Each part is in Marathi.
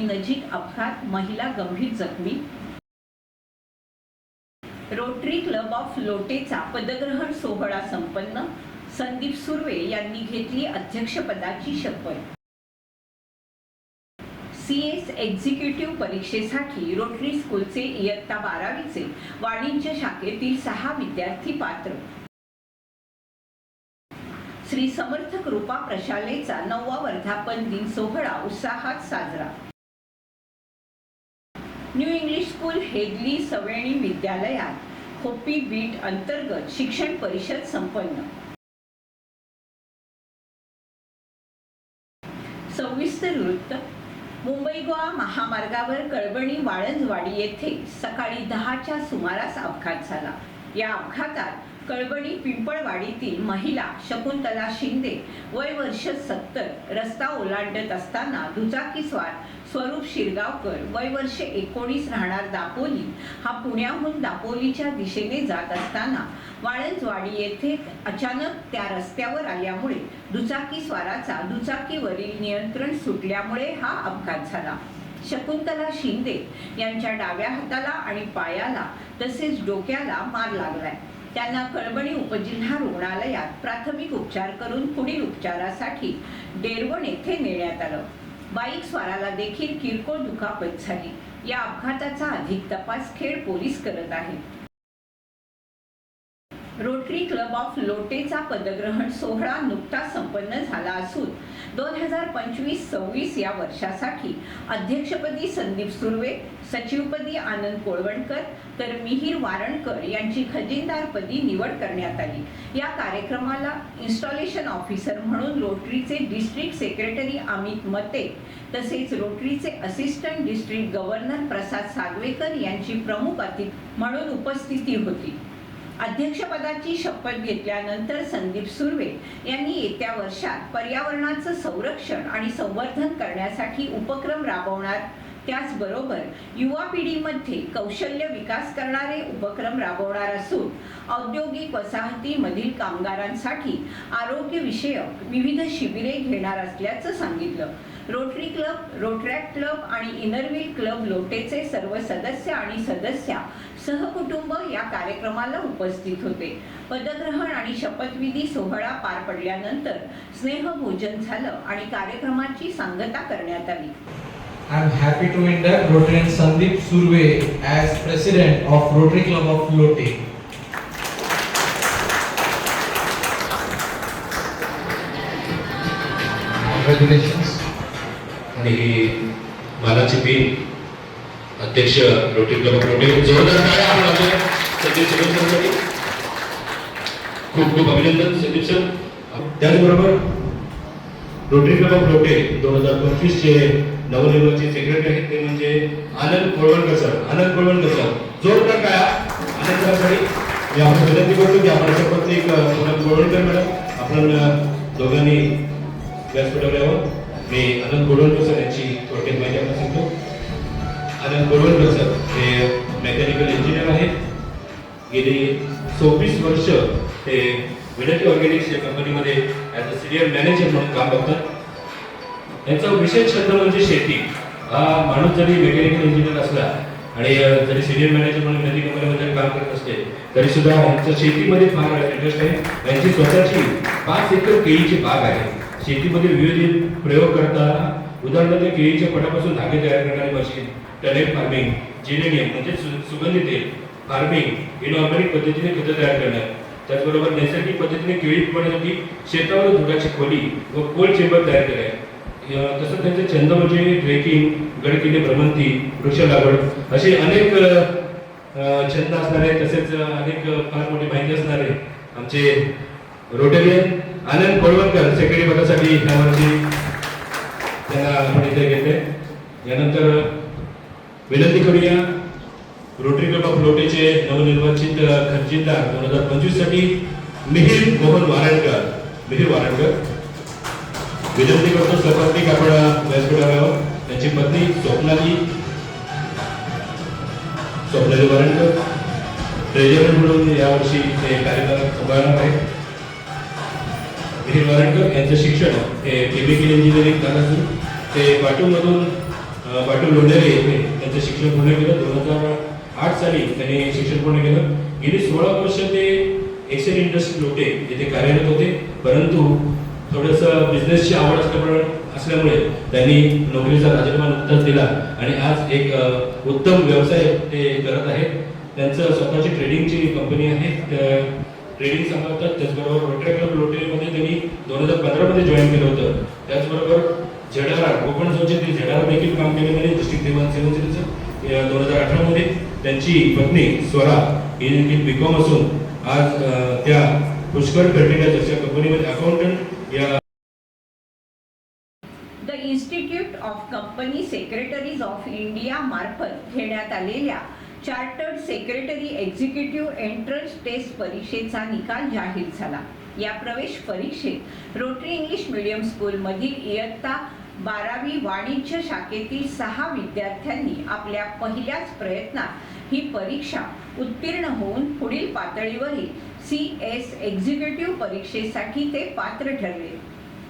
नजीक अपघात महिला गंभीर जखमी. रोटरी क्लब ऑफ लोटेचा पदग्रहण सोहळा संपन्न. संदीप सुर्वे यांनी घेतली अध्यक्षपदाची शपथ. सी एस एक्झिक्युटिव्ह परीक्षेसाठी रोटरी स्कूलचे इयत्ता बारावीचे वाणिज्य शाखेतील सहा विद्यार्थी पात्र. श्री समर्थ कृपा प्रशालेचा नववा वर्धापन दिन सोहळा उत्साहात साजरा. New English school Hedli Saveni विद्यालयात खोपी बीट अंतर्गत शिक्षण परिषद संपन्न. सविस्तर वृत्त. मुंबई गोवा महामार्गावर कळबणी वाळंजवाडी येथे सकाळी दहाच्या सुमारास अपघात झाला. या अपघातात कळबणी पिंपळवाडीतील महिला शकुंतला शिंदे वय वर्ष सत्तर रस्ता ओलांडत असताना दुचाकीस्वार स्वरूप शिरगावकर वय वर्ष एकोणीस राहणार दापोली हा पुण्याहून दापोलीच्या दिशेने जात असताना वाळंजवाडी येथे अचानक त्या रस्त्यावर आल्यामुळे दुचाकी स्वाराचा दुचाकीवरील नियंत्रण सुटल्यामुळे हा अपघात झाला. शकुंतला शिंदे यांच्या डाव्या हाताला आणि पायाला तसेच डोक्याला मार लागलाय. त्यांना कळबणी उपजिल्हा रुग्णालयात प्राथमिक उपचार करून पुढील उपचारासाठी डेरवण येथे नेण्यात आलं. बाईक स्वाराला देखील किरकोळ दुखापत झाली. या अपघाताचा अधिक तपास खेड पोलीस करत आहेत. रोटरी क्लब ऑफ लोटेचा पदग्रहण सोहळा नुकताच संपन्न झाला असून दोन हजार पंचवीस सव्वीस या वर्षासाठी अध्यक्षपदी संदीप सुर्वे सचिवपदी आनंद कोळवणकर तर मिहीर वारणकर यांची खजिनदारपदी निवड करण्यात आली. या कार्यक्रमाला इन्स्टॉलेशन ऑफिसर म्हणून रोटरीचे डिस्ट्रिक्ट सेक्रेटरी अमित मते तसेच रोटरीचे assistant district governor Prasad Sagvekar यांची प्रमुख अतिथी म्हणून उपस्थिती होती. अध्यक्षपदाची शपथ घेतल्यानंतर संदीप सुर्वे यांनी येत्या वर्षात पर्यावरणाचं संरक्षण आणि संवर्धन करण्यासाठी उपक्रम राबवणार त्याचबरोबर युवा पिढीमध्ये कौशल्य विकास करणारे उपक्रम राबवणार असून औद्योगिक वसाहतीमधील कामगारांसाठी आरोग्यविषयक विविध शिबिरे घेणार असल्याचं सांगितलं. रोटरी क्लब रोटरॅक क्लब आणि इनरव्हील क्लब लोटेचे सर्व सदस्य आणि सदस्या सहकुटुंब या कार्यक्रमाला उपस्थित होते. पदग्रहण आणि शपथविधी सोहळा पार पडल्यानंतर स्नेहभोजन झालं आणि कार्यक्रमाची सांगता करण्यात आली. I'm happy to induct Rotarian Sandeep Surve as President of Rotary Club of Lote. Congratulations. आणि ही मानाची पीन अध्यक्ष रोटरी क्लब ऑफ रोटरी जोरदार टाळ्या आपण आपल्या संदीप सर खूप खूप अभिनंदन संदीप सर त्याचबरोबर रोटरी क्लब ऑफ लोटे दोन हजार पंचवीस चे नवनिर्वाचित सेक्रेटरी आहेत ते म्हणजे आनंद कोळवणकर सर आनंद कोळवणकर सर जोरदार काय आनंद सरांसाठी मी आपण विनंती करतो की आपण सोबत एक आनंद कोळवणकर मॅडम आपण दोघांनी व्यासपीठावर यावं मी आनंद गोडवणकर सर यांची थोडक्यात माहिती आपण सांगतो. आनंद गोडवणकर सर हे मेकॅनिकल इंजिनियर आहेत. गेली सव्वीस वर्ष हे विनंती ऑर्गॅनिक्स या कंपनीमध्ये ॲज अ सिनियर मॅनेजर म्हणून काम करतात यांचा विशेष क्षेत्र म्हणजे शेती. हा माणूस जरी मेकॅनिकल इंजिनियर असला आणि जरी सिनियर मॅनेजर म्हणून विनंती कंपनीमध्ये काम करत असते तरी सुद्धा यांचं शेतीमध्ये फार इंटरेस्ट आहे. यांची स्वतःची पाच एकर केळीची बाग आहे. शेतीमध्ये विविध प्रयोग करताना उदाहरणार्थ केळीच्या पटापासून धागे तयार करणारी मशीन टनेट फार्मिंग जेनेनियम म्हणजे सुगंधित सुगंधी तेल फार्मिंग इनऑर्गॅनिक पद्धतीने खतं तयार करणं त्याचबरोबर नैसर्गिक पद्धतीने केळी पिकवण्यासाठी शेतावर धुराची खोली व कोल्ड चेंबर तयार केले. आहे तसंच त्यांचे छंद म्हणजे ट्रेकिंग गडकिल्ले भ्रमंती वृक्ष लागवड असे अनेक छंद असणारे तसेच अनेक फार मोठी माहिती असणारे आमचे रोटेरियन आनंद कोळवणकर सेक्रेटरी पदासाठी यावरची त्यांना आपण इथे घेतले. यानंतर विनंती करूया. रोटरी क्लब ऑफ लोटेचे नवनिर्वाचित अ, दोन हजार पंचवीससाठी मिहिर मोहन वारणकर मिहिर वारणकर विनंती करतो सर्वाधिक आपण व्यासपीठावर त्यांची पत्नी स्वप्नाली. स्वप्नाली वारणकर ट्रेजरर म्हणून यावर्षी ते कार्यक्रम सांभाळणार आहे मिहिर वारणकर यांचं शिक्षण हे केमिकल इंजिनिअरिंग झालं असून ते पाटूमधून अ, पाटू लोंढेरे येथे त्यांचं शिक्षण पूर्ण केलं दोन हजार आठ साली त्यांनी शिक्षण पूर्ण केलं. गेली सोळा वर्ष ते एक्सेल इंडस्ट्री लोटे येथे कार्यरत होते. परंतु थोडंसं बिझनेसची आवड असल्यामुळे असल्यामुळे त्यांनी नोकरीचा राजीनामा नुकताच दिला. आणि आज एक उत्तम व्यवसाय ते करत आहेत. त्यांचं स्वतःची ट्रेडिंगची कंपनी आहे. ट्रेडिंग सांभाळतात. त्याचबरोबर रोटरी क्लब लोटेमध्ये त्यांनी दोन हजार पंधरामध्ये जॉईन केलं होतं. त्याचबरोबर झेडारा कोकण झोनचे ते झेडार देखील काम केले. त्यांनी डिस्ट्रिक्ट सेवन सेवन दोन हजार अठरामध्ये. त्यांची पत्नी स्वरा ही देखील बी कॉम असून आज त्या पुष्कर फर्टिलायझर्स अशा कंपनीमध्ये अकाउंटंट या the institute of company secretaries of India मार्फत घेण्यात आलेल्या chartered secretary executive entrance test परीक्षेचा निकाल जाहीर झाला. या प्रवेश परीक्षेत रोटरी इंग्लिश मीडियम स्कूलमधील इयत्ता बारावी वाणिज्य शाखेतील सहा विद्यार्थ्यांनी आपल्या पहिल्याच प्रयत्नात ही परीक्षा उत्तीर्ण होऊन पुढील पातळीवरील सी एस एक्झिक्युटिव्ह परीक्षेसाठी ते पात्र ठरले.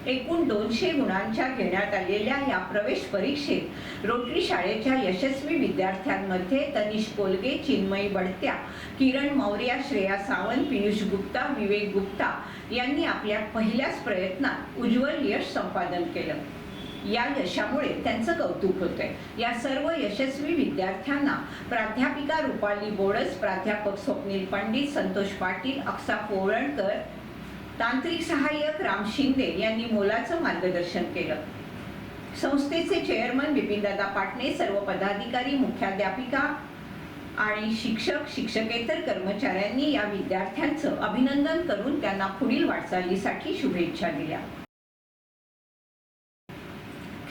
एकूण दोनशे गुणांच्या घेण्यात आलेल्या या प्रवेश परीक्षेत रोटरी शाळेच्या यशस्वी विद्यार्थ्यांमध्ये तनिष कोलगे चिन्मयी बडत्या किरण मौर्या श्रेया सावंत पियुष गुप्ता विवेक गुप्ता यांनी आपल्या पहिल्याच प्रयत्नात उज्ज्वल यश संपादन केलं. या यशामुळे त्यांचं कौतुक होतंय. या सर्व यशस्वी विद्यार्थ्यांना प्राध्यापिका रुपाली बोडस प्राध्यापक स्वप्नील पंडित संतोष पाटील अक्सा पोळणकर तांत्रिक सहाय्यक राम शिंदे यांनी मोलाचं मार्गदर्शन केलं. संस्थेचे चेअरमन बिपिनदादा पाटणे सर्व पदाधिकारी मुख्याध्यापिका आणि शिक्षक शिक्षकेतर कर्मचाऱ्यांनी या विद्यार्थ्यांचं अभिनंदन करून त्यांना पुढील वाटचालीसाठी शुभेच्छा दिल्या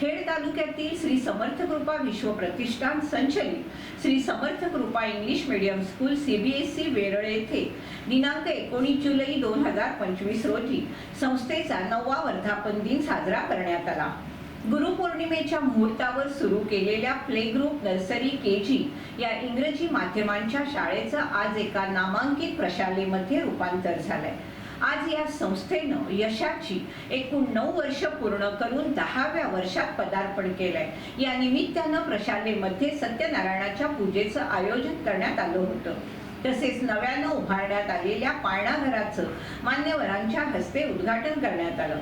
खेड तालुक्यातील श्री समर्थ कृपा विश्व प्रतिष्ठान संचलित Shri Samarth Krupa English medium school CBSE Veral येथे दिनांक एकोणीस जुलै दोन हजार पंचवीस रोजी संस्थेचा नववा वर्धापन दिन साजरा करण्यात आला. गुरुपौर्णिमेच्या मुहूर्तावर सुरू केलेल्या play group nursery K G या इंग्रजी माध्यमांच्या शाळेचं आज एका नामांकित प्रशालेमध्ये रूपांतर झालंय. आज या संस्थेनं यशाची एकूण नऊ वर्ष पूर्ण करून दहाव्या वर्षात पदार्पण केलंय. या निमित्तानं प्रशालेमध्ये सत्यनारायणाच्या पूजेचं आयोजन करण्यात आलं होतं. तसेच नव्यानं उभारण्यात आलेल्या पाळणाघराचं मान्यवरांच्या हस्ते उद्घाटन करण्यात आलं.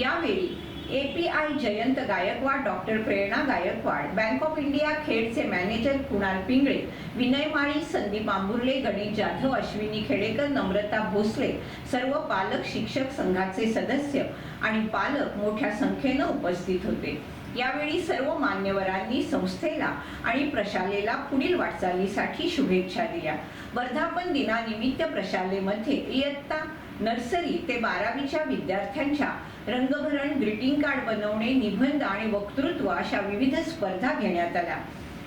यावेळी API Jayant Gaikwad doctor Prerna Gaikwad bank of India खेडचे manager Kunal Pingale Vinay Mali Sandeep Amburle Ganesh Jadhav Ashwini Khedekar Namrata Bhosale सर्व पालक शिक्षक संघाचे सदस्य आणि पालक मोठ्या संख्येनं उपस्थित होते. यावेळी सर्व मान्यवरांनी संस्थेला आणि प्रशालेला पुढील वाटचालीसाठी शुभेच्छा दिल्या. वर्धापन दिनानिमित्त प्रशालेमध्ये इयत्ता नर्सरी ते बारावीच्या विद्यार्थ्यांच्या रंगभरण ग्रीटिंग कार्ड बनवणे निबंध आणि वक्तृत्व अशा विविध स्पर्धा घेण्यात आल्या.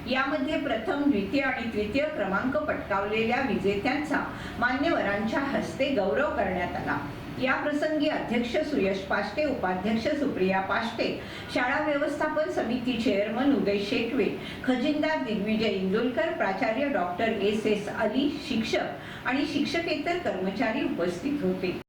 यामध्ये प्रथम द्वितीय आणि तृतीय क्रमांक पटकावलेल्या विजेत्यांचा मान्यवरांच्या हस्ते गौरव करण्यात आला. या प्रसंगी अध्यक्ष सुयश पाष्टे उपाध्यक्ष सुप्रिया पाष्टे शाळा व्यवस्थापन समिती चेअरमन उदय शेटवे खजिनदार दिग्विजय इंदोलकर प्राचार्य डॉक्टर एस एस अली शिक्षक आणि शिक्षकेतर कर्मचारी उपस्थित होते.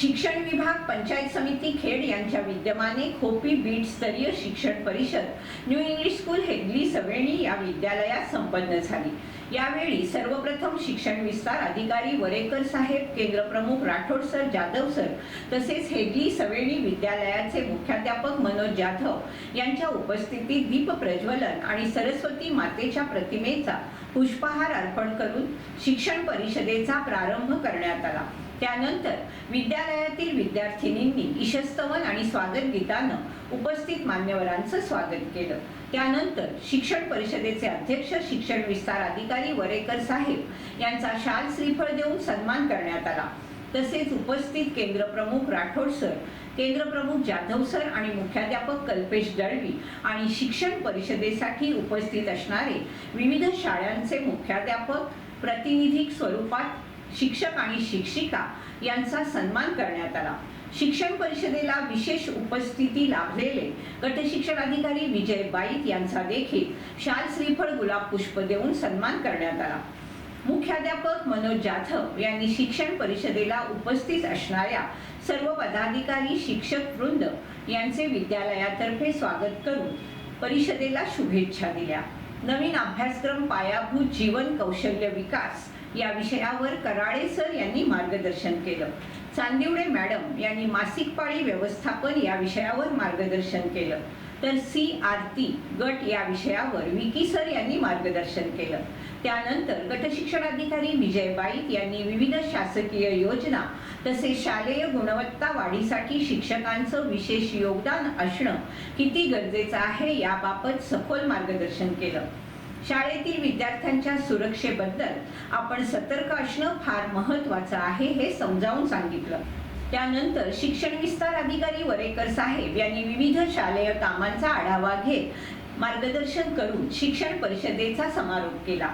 शिक्षण विभाग पंचायत समिती खेड यांच्या विद्यमाने खोपी बीट स्तरीय शिक्षण परिषद new English school Hegli Saveni या विद्यालयात संपन्न झाली. यावेळी सर्वप्रथम शिक्षण विस्तार अधिकारी वरेकर साहेब केंद्र प्रमुख राठोड सर जाधव सर तसेच हेगली सवेणी विद्यालयाचे मुख्याध्यापक मनोज जाधव यांच्या उपस्थितीत दीप प्रज्वलन आणि सरस्वती मातेच्या प्रतिमेचा पुष्पहार अर्पण करून शिक्षण परिषदेचा प्रारंभ करण्यात आला. त्यानंतर विद्यालयातील विद्यार्थिनींनी इशस्तवन आणि स्वागत गीतानं उपस्थित मान्यवरांचं स्वागत केलं. त्यानंतर शिक्षण परिषदेचे अध्यक्ष शिक्षण विस्तार अधिकारी वरेकर साहेब यांचा शाल श्रीफळ देऊन सन्मान करण्यात आला. तसेच उपस्थित केंद्र प्रमुख राठोड सर केंद्र प्रमुख जाधव सर आणि मुख्याध्यापक कल्पेश दळवी आणि शिक्षण परिषदेसाठी उपस्थित असणारे विविध शाळांचे मुख्याध्यापक प्रातिनिधिक स्वरूपात शिक्षक आणि शिक्षिका यांचा सन्मान करण्यात आला. शिक्षण परिषदेला विशेष उपस्थिती लाभलेले गट शिक्षण अधिकारी विजय बाईत यांचा देखील शाल श्रीफळ गुलाब पुष्प देऊन सन्मान करण्यात आला. मुख्याध्यापक मनोज जाधव यांनी शिक्षण परिषदेला उपस्थित असणाऱ्या सर्व पदाधिकारी शिक्षक वृंद यांचे विद्यालयातर्फे स्वागत करून परिषदेला शुभेच्छा दिल्या. नवीन अभ्यासक्रम पायाभूत जीवन कौशल्य विकास या विषयावर कराळे सर यांनी मार्गदर्शन केलं. चांदिवडे मॅडम यांनी मासिक पाळी व्यवस्थापन या विषयावर मार्गदर्शन केलं. तर सी आरती गट या विषयावर विकी सर यांनी मार्गदर्शन केलं. त्यानंतर गटशिक्षणाधिकारी विजय बाईक यांनी विविध शासकीय योजना तसेच शालेय गुणवत्ता वाढीसाठी शिक्षकांचं विशेष योगदान असणं किती गरजेचं आहे याबाबत सखोल मार्गदर्शन केलं. शाळेतील विद्यार्थ्यांच्या सुरक्षेबद्दल आपण सतर्क असणं फार महत्वाचं आहे हे समजावून सांगितलं. त्यानंतर शिक्षण विस्तार अधिकारी वरेकर साहेब यांनी विविध शालेय कामांचा आढावा घेत मार्गदर्शन करून शिक्षण परिषदेचा समारोप केला.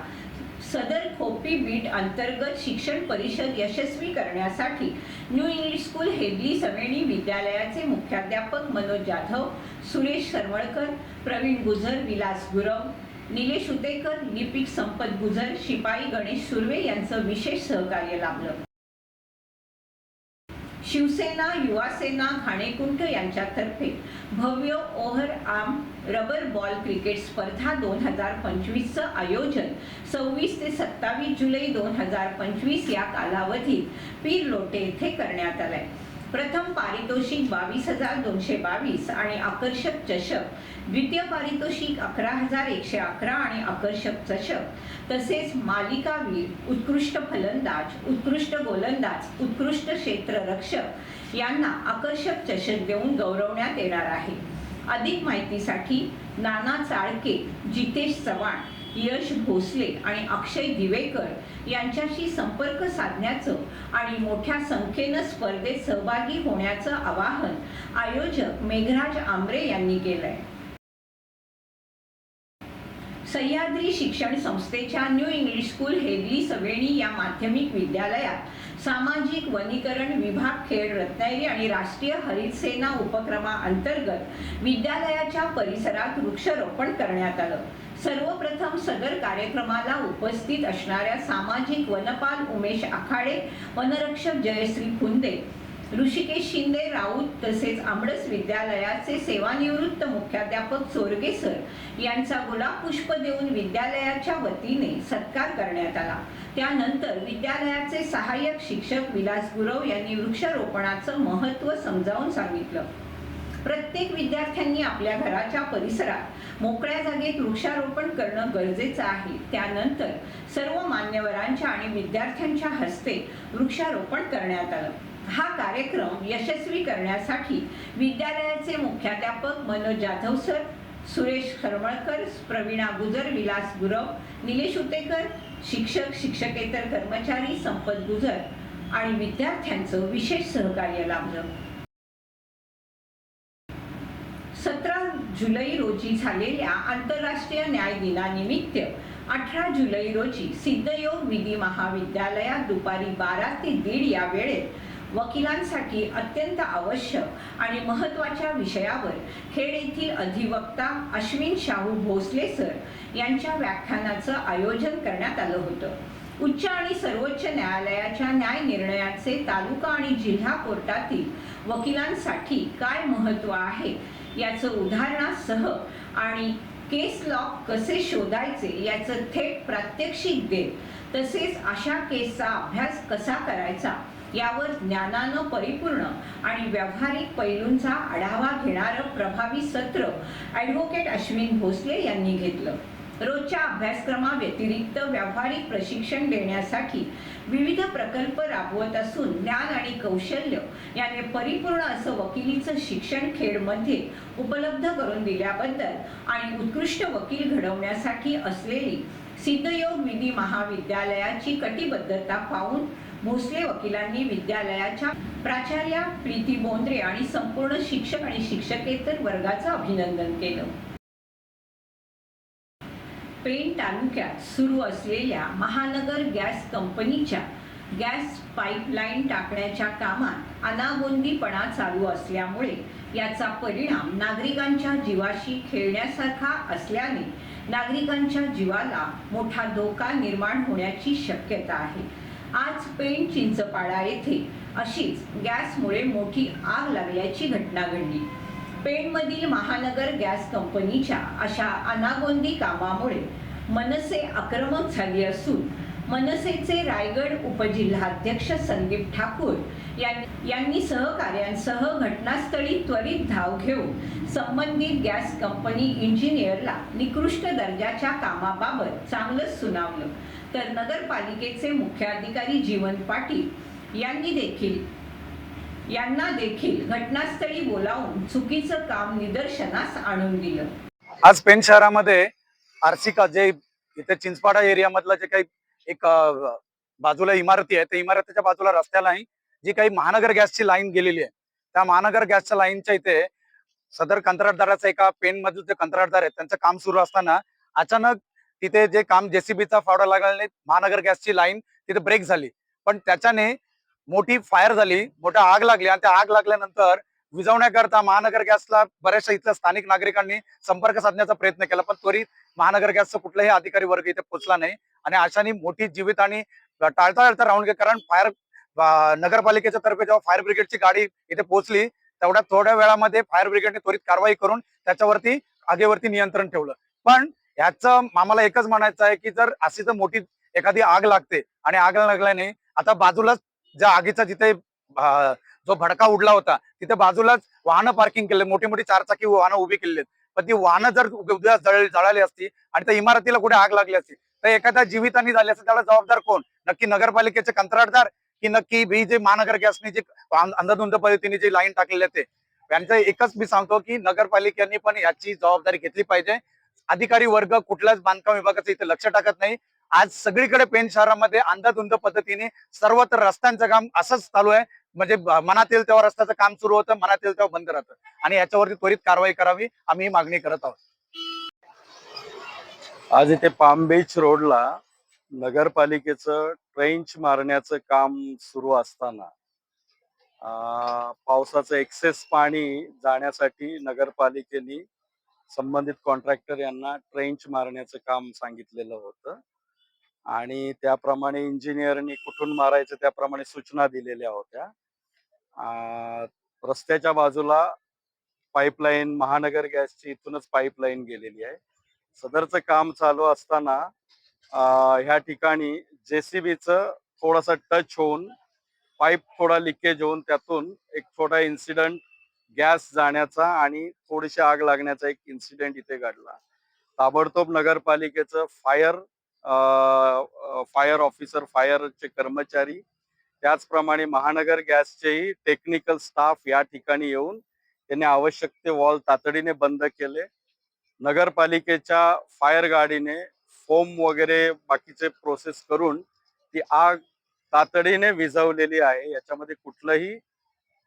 सदर खोपी बीट अंतर्गत शिक्षण परिषद यशस्वी करण्यासाठी new English school Hedli Saveni विद्यालयाचे मुख्याध्यापक मनोज जाधव सुरेश सरवळकर प्रवीण गुजर विलास गुरव निलेश उतेकर लिपिक संपत गुजर शिपाई गणेश सुर्वे यांचं विशेष सहकार्य लाभलं. शिवसेना युवासेना खाणेकुंट यांच्यातर्फे भव्य over arm rubber ball cricket स्पर्धा दोन हजार पंचवीसचं आयोजन सव्वीस ते सत्तावीस जुलै दोन हजार पंचवीस या कालावधीत पीर लोटे येथे करण्यात आलंय. प्रथम पारितोषिक बावीस हजार दोनशे बावीस आणि आकर्षक चषक द्वितीय पारितोषिक अकरा हजार एकशे अकरा आणि आकर्षक चषक तसेच मालिकावीर उत्कृष्ट फलंदाज उत्कृष्ट गोलंदाज उत्कृष्ट क्षेत्ररक्षक यांना आकर्षक चषक देऊन गौरवण्यात येणार आहे. अधिक माहितीसाठी नाना चाळके जितेश चव्हाण यश भोसले आणि अक्षय दिवेकर यांच्याशी संपर्क साधण्याचं आणि मोठ्या संख्येनं स्पर्धेत सहभागी होण्याचं आवाहन आयोजक मेघराज आंबरे यांनी केलंय. सह्याद्री शिक्षण संस्थेच्या new English school Hedli Saveni या माध्यमिक विद्यालयात सामाजिक वनीकरण विभाग खेड रत्नागिरी आणि राष्ट्रीय हरित सेना उपक्रमाअंतर्गत विद्यालयाच्या परिसरात वृक्षारोपण करण्यात आलं. सर्वप्रथम सदर कार्यक्रमाला उपस्थित असणाऱ्या सामाजिक वनपाल उमेश आखाडे वनरक्षक जयश्री फुंदे ऋषिकेश शिंदे राऊत तसेच आमडस विद्यालयाचे सेवानिवृत्त मुख्याध्यापक चोरगे सर यांचा गुलाब पुष्प देऊन विद्यालयाच्या वतीने सत्कार करण्यात आला. त्यानंतर विद्यालयाचे सहाय्यक शिक्षक विलास गुरव यांनी वृक्षारोपणाचं महत्त्व समजावून सांगितलं. प्रत्येक विद्यार्थ्यांनी आपल्या घराच्या परिसरात मोकळ्या जागेत वृक्षारोपण करणं गरजेचं आहे. त्यानंतर सर्व मान्यवरांच्या आणि विद्यार्थ्यांच्या हस्ते वृक्षारोपण करण्यात आलं. हा कार्यक्रम यशस्वी करण्यासाठी विद्यालयाचे मुख्याध्यापक मनोज जाधव सर सुरेश खरमळकर प्रवीणा गुजर विलास गुरव निलेश उतेकर शिक्षक शिक्षकेतर कर्मचारी संपत गुजर आणि विद्यार्थ्यांचं विशेष सहकार्य लाभलं. सतरा जुलै रोजी झालेल्या आंतरराष्ट्रीय न्याय दिनानिमित्त अठरा जुलै रोजी सिद्धयोग विधी महाविद्यालयात दुपारी बारा ते दीड या वेळेत वकिलांसाठी अत्यंत आवश्यक आणि महत्त्वाच्या विषयावर खेड येथील अधिवक्ता अश्विन शाहू भोसले सर यांच्या व्याख्यानाचं आयोजन करण्यात आलं होतं. उच्च आणि सर्वोच्च न्यायालयाच्या न्याय निर्णयाचे तालुका आणि जिल्हा कोर्टातील वकिलांसाठी काय महत्त्व आहे याचं उदाहरणासह आणि केस लॉ कसे शोधायचे याचं थेट प्रात्यक्षिक देत तसेच अशा केसचा अभ्यास कसा करायचा यावर ज्ञानानं परिपूर्ण आणि व्यावहारिक पैलूंचा आढावा घेणारं प्रभावी सत्र ॲडव्होकेट अश्विन भोसले यांनी घेतलं. रोजच्या अभ्यासक्रमाव्यतिरिक्त व्यावहारिक प्रशिक्षण देण्यासाठी विविध प्रकल्प राबवत असून ज्ञान आणि कौशल्य याने परिपूर्ण असं वकिलीचं शिक्षण खेडमध्ये उपलब्ध करून दिल्याबद्दल आणि उत्कृष्ट वकील घडवण्यासाठी असलेली सिद्धयोग विधी महाविद्यालयाची कटिबद्धता पाहून भोसले वकिलांनी विद्यालयाच्या प्राचार्या प्रीती बोंद्रे आणि संपूर्ण शिक्षक आणि शिक्षकेतर वर्गाचं अभिनंदन केलं. पेण तालुक्यात सुरू असलेल्या महानगर गॅस कंपनीच्या गॅस पाईपलाईन टाकण्याच्या कामात अनागोंदीपणा चालू असल्यामुळे याचा परिणाम नागरिकांच्या जीवाशी खेळण्यासारखा असल्याने नागरिकांच्या जीवाला मोठा धोका निर्माण होण्याची शक्यता आहे. आज पेण चिंचपाडा येथे अशीच गॅसमुळे मोठी आग लागल्याची घटना घडली. पेणमधील महानगर गॅस कंपनीच्या अशा अनागोंदी कामामुळे मनसे आक्रमक झाली असून मनसेचे रायगड उपजिल्हाध्यक्ष संदीप ठाकूर यांनी सहकार्यांसह घटनास्थळी त्वरित धाव घेऊन संबंधित गॅस कंपनी इंजिनियरला निकृष्ट दर्जाच्या कामाबाबत चांगलंच सुनावलं. तर नगरपालिकेचे मुख्याधिकारी जीवन पाटील यांनी देखील यांना देखील घटनास्थळी बोलावून चुकीचं काम निदर्शनास आणून दिलं. आज पेण शहरामध्ये आरसिका जे इथे चिंचपाडा एरियामधला जे काही एक बाजूला इमारती आहे त्या इमारतीच्या बाजूला रस्त्यालाही जी काही महानगर गॅसची लाईन गेलेली आहे त्या महानगर गॅसच्या लाईनच्या इथे सदर कंत्राटदाराचा एका पेन मधील जे कंत्राटदार आहेत त्यांचं काम सुरू असताना अचानक तिथे जे काम जेसीबीचा फावडा लागल्याने महानगर गॅसची लाईन तिथे ब्रेक झाली. पण त्याच्याने मोठी फायर झाली मोठा आग लागली आणि त्या आग लागल्यानंतर विजवण्याकरता महानगर गॅसला बऱ्याचशा इथल्या स्थानिक नागरिकांनी संपर्क साधण्याचा प्रयत्न केला पण त्वरित महानगर गॅसचा कुठलाही अधिकारी वर्ग इथे पोहोचला नाही आणि अशाने मोठी जीवित आणि टाळता टाळता राहून गेली कारण फायर नगरपालिकेच्या तर्फे जेव्हा फायर ब्रिगेडची गाडी इथे पोहोचली तेवढ्या थोड्या वेळामध्ये फायर ब्रिगेडने त्वरित कारवाई करून त्याच्यावरती आगेवरती नियंत्रण ठेवलं. पण ह्याचं आम्हाला एकच म्हणायचं आहे की जर अशी जर मोठी एखादी आग लागते आणि आग लागल्याने आता बाजूलाच ज्या आगीचा जिथे जो भडका उडला होता तिथे बाजूलाच वाहनं पार्किंग केले मोठी मोठी चारचाकी वाहनं उभी केलेली पण ती वाहनं जर उद्या जळाली असती आणि त्या इमारतीला कुठे आग लागली असती तर एखाद्या जीवितहानी झाली असते त्याला जबाबदार कोण? नक्की नगरपालिकेचे कंत्राटदार की नक्की ही जे महानगर गॅसने जे अं- अंधाधुंद पद्धतीने जे लाईन टाकलेले ते? यांचं एकच मी सांगतो की नगरपालिकेने पण याची जबाबदारी घेतली पाहिजे. अधिकारी वर्ग कुठल्याच बांधकाम विभागाचं इथे लक्ष टाकत नाही. आज सगळीकडे पेन शहरामध्ये अंधाधुंद पद्धतीने सर्वत्र रस्त्यांचं काम असंच चालू आहे. म्हणजे मनात येईल तेव्हा रस्त्याचं काम सुरू होतं मनात येईल तेव्हा बंद राहतं. आणि याच्यावरती त्वरित कारवाई करावी आम्ही ही मागणी करत आहोत. आज इथे पाम बीच रोडला नगरपालिकेचं ट्रेंच मारण्याचं काम सुरू असताना पावसाचं एक्सेस पाणी जाण्यासाठी नगरपालिकेने संबंधित कॉन्ट्रॅक्टर यांना ट्रेंच मारण्याचं काम सांगितलेलं होतं. आणि त्याप्रमाणे इंजिनियरनी कुठून मारायचं त्याप्रमाणे सूचना दिलेल्या होत्या. रस्त्याच्या बाजूला पाईपलाईन महानगर गॅसची इथूनच पाईपलाईन गेलेली आहे. सदरचं काम चालू असताना ह्या ठिकाणी जेसीबीचं थोडासा टच होऊन पाईप थोडा लिकेज होऊन त्यातून एक छोटा इन्सिडंट गॅस जाण्याचा आणि थोडीशी आग लागण्याचा एक इन्सिडेंट इथे घडला. ताबडतोब नगरपालिकेचं फायर फायर ऑफिसर फायरचे कर्मचारी त्याचप्रमाणे महानगर गॅसचेही टेक्निकल स्टाफ या ठिकाणी येऊन त्यांनी आवश्यक ते वॉल तातडीने बंद केले. नगरपालिकेच्या फायर गाडीने फोम वगैरे बाकीचे प्रोसेस करून ती आग तातडीने विझवलेली आहे. याच्यामध्ये कुठलंही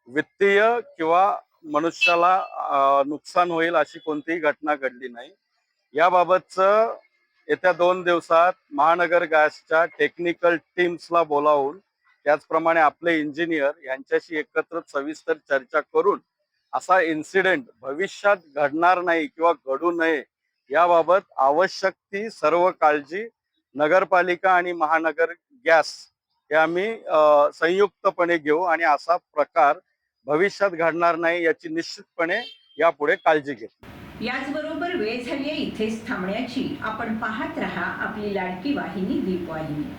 वित्तीय किंवा मनुष्याला नुकसान होईल अशी कोणतीही घटना घडली नाही. याबाबतचं येत्या दोन दिवसात महानगर गॅसच्या टेक्निकल टीम्सला बोलावून त्याचप्रमाणे आपले इंजिनियर यांच्याशी एकत्र सविस्तर चर्चा करून असा इन्सिडेंट भविष्यात घडणार नाही किंवा घडू नये याबाबत आवश्यक ती सर्व काळजी नगरपालिका आणि महानगर गॅस हे आम्ही संयुक्तपणे घेऊ आणि असा प्रकार भविष्यात घडणार नाही याची निश्चितपणे यापुढे काळजी घे याचबरोबर वेळ झाली इथेच थांबण्याची. आपण पाहत रहा आपली लाडकी वाहिनी दीपवाहिनी.